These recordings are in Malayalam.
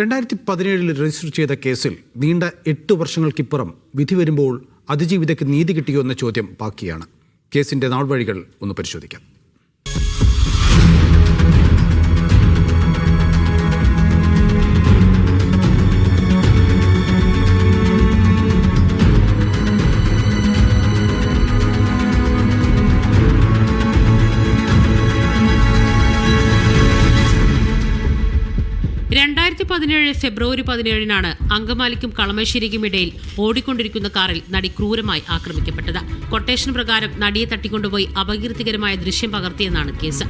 രണ്ടായിരത്തി പതിനേഴിൽ രജിസ്റ്റർ ചെയ്ത കേസിൽ നീണ്ട എട്ട് വർഷങ്ങൾക്കിപ്പുറം വിധി വരുമ്പോൾ അതിജീവിതയ്ക്ക് നീതി കിട്ടിയോ എന്ന ചോദ്യം ബാക്കിയാണ്. കേസിന്റെ നാൾവഴികൾ ഒന്ന് പരിശോധിക്കാം. രണ്ടായിരത്തി പതിനേഴ് ഫെബ്രുവരി പതിനേഴിനാണ് അങ്കമാലിക്കും കളമശ്ശേരിക്കും ഇടയിൽ ഓടിക്കൊണ്ടിരിക്കുന്ന കാറിൽ നടി ക്രൂരമായി ആക്രമിക്കപ്പെട്ടത്. കൊട്ടേഷൻ പ്രകാരം നടിയെ തട്ടിക്കൊണ്ടുപോയി അപകീർത്തികരമായ ദൃശ്യം പകർത്തിയെന്നാണ് കേസ്.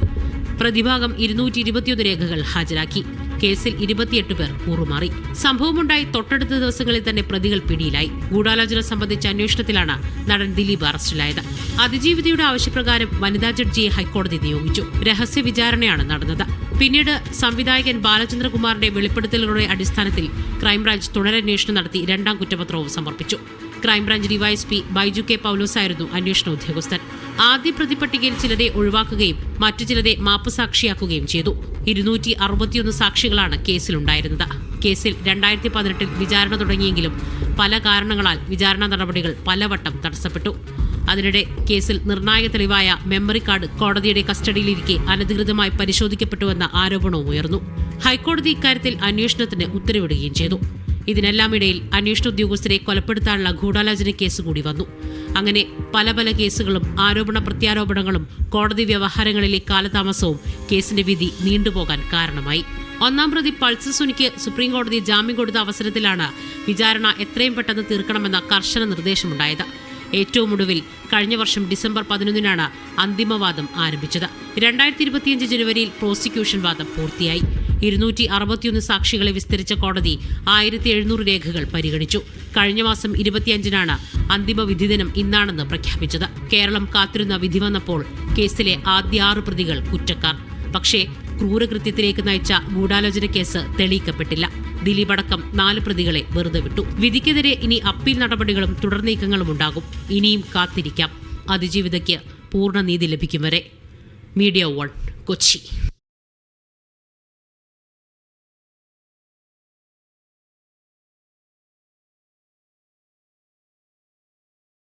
പ്രതിഭാഗം ഇരുന്നൂറ്റി ഇരുപത്തിയൊന്ന് രേഖകൾ ഹാജരാക്കി. കേസിൽ ഇരുപത്തിയെട്ട് പേർ കൂറുമാറി. സംഭവമുണ്ടായി തൊട്ടടുത്ത ദിവസങ്ങളിൽ തന്നെ പ്രതികൾ പിടിയിലായി. ഗൂഢാലോചന സംബന്ധിച്ച അന്വേഷണത്തിലാണ് നടൻ ദിലീപ് അറസ്റ്റിലായത്. അതിജീവിതയുടെ ആവശ്യപ്രകാരം വനിതാ ജഡ്ജിയെ ഹൈക്കോടതി നിയോഗിച്ചു. രഹസ്യ വിചാരണയാണ് നടന്നത്. പിന്നീട് സംവിധായകൻ ബാലചന്ദ്രകുമാറിന്റെ വെളിപ്പെടുത്തലുകളുടെ അടിസ്ഥാനത്തിൽ ക്രൈംബ്രാഞ്ച് തുടരന്വേഷണം നടത്തി രണ്ടാം കുറ്റപത്രവും സമർപ്പിച്ചു. Crime branch DYSP Baiju K പൌലോസായിരുന്നു അന്വേഷണ ഉദ്യോഗസ്ഥൻ. ആദ്യ പ്രതിപട്ടികയിൽ ചിലരെ ഒഴിവാക്കുകയും മറ്റു ചിലരെ മാപ്പ് സാക്ഷിയാക്കുകയും ചെയ്തു. ഇരുന്നൂറ്റി അറുപത്തിയൊന്ന് സാക്ഷികളാണ് കേസിലുണ്ടായിരുന്നത്. കേസിൽ രണ്ടായിരത്തി പതിനെട്ടിൽ വിചാരണ തുടങ്ങിയെങ്കിലും പല കാരണങ്ങളാൽ വിചാരണ നടപടികൾ പലവട്ടം തടസ്സപ്പെട്ടു. അതിനിടെ കേസിൽ നിർണായക തെളിവായ മെമ്മറി കാർഡ് കോടതിയുടെ കസ്റ്റഡിയിലിരിക്കെ അനധികൃതമായി പരിശോധിക്കപ്പെട്ടുവെന്ന ആരോപണവും ഉയർന്നു. ഹൈക്കോടതി ഇക്കാര്യത്തിൽ അന്വേഷണത്തിന് ഉത്തരവിടുകയും ചെയ്തു. ഇതിനെല്ലാമിടയിൽ അന്വേഷണ ഉദ്യോഗസ്ഥരെ കൊലപ്പെടുത്താനുള്ള ഗൂഢാലോചന കേസ് കൂടി വന്നു. അങ്ങനെ പല പല കേസുകളും ആരോപണ പ്രത്യാരോപണങ്ങളും കോടതി വ്യവഹാരങ്ങളിലെ കാലതാമസവും കേസിന്റെ വിധി നീണ്ടുപോകാൻ കാരണമായി. ഒന്നാം പ്രതി പൾസ് സുനിക്ക് സുപ്രീംകോടതി ജാമ്യം കൊടുത്ത അവസരത്തിലാണ് വിചാരണ എത്രയും പെട്ടെന്ന് തീർക്കണമെന്ന കർശന നിർദ്ദേശമുണ്ടായത്. ഏറ്റവും ഒടുവിൽ കഴിഞ്ഞ വർഷം ഡിസംബർ പതിനൊന്നിനാണ് അന്തിമവാദം ആരംഭിച്ചത്. രണ്ടായിരത്തി ഇരുപത്തിയഞ്ച് ജനുവരിയിൽ പ്രോസിക്യൂഷൻ വാദം പൂർത്തിയായി. ഇരുന്നൂറ്റി അറുപത്തിയൊന്ന് സാക്ഷികളെ വിസ്തരിച്ച കോടതി ആയിരത്തി എഴുന്നൂറ് രേഖകൾ പരിഗണിച്ചു. കഴിഞ്ഞ മാസം ഇരുപത്തിയഞ്ചിനാണ് അന്തിമ വിധിദിനം ഇന്നാണെന്ന് പ്രഖ്യാപിച്ചത്. കേരളം കാത്തിരുന്ന വിധി വന്നപ്പോൾ കേസിലെ ആദ്യ ആറ് പ്രതികൾ കുറ്റക്കാർ. പക്ഷേ ക്രൂരകൃത്യത്തിലേക്ക് നയിച്ച ഗൂഢാലോചന കേസ് തെളിയിക്കപ്പെട്ടില്ല. ദിലീപ് അടക്കം നാല് പ്രതികളെ വെറുതെ വിട്ടു. വിധിക്കെതിരെ ഇനി അപ്പീൽ നടപടികളും തുടർ നീക്കങ്ങളും ഉണ്ടാകും. ഇനിയും കാത്തിരിക്കാം. അതിജീവിതയ്ക്ക് പൂർണ നീതി ലഭിക്കും വരെ. Media one Kochi.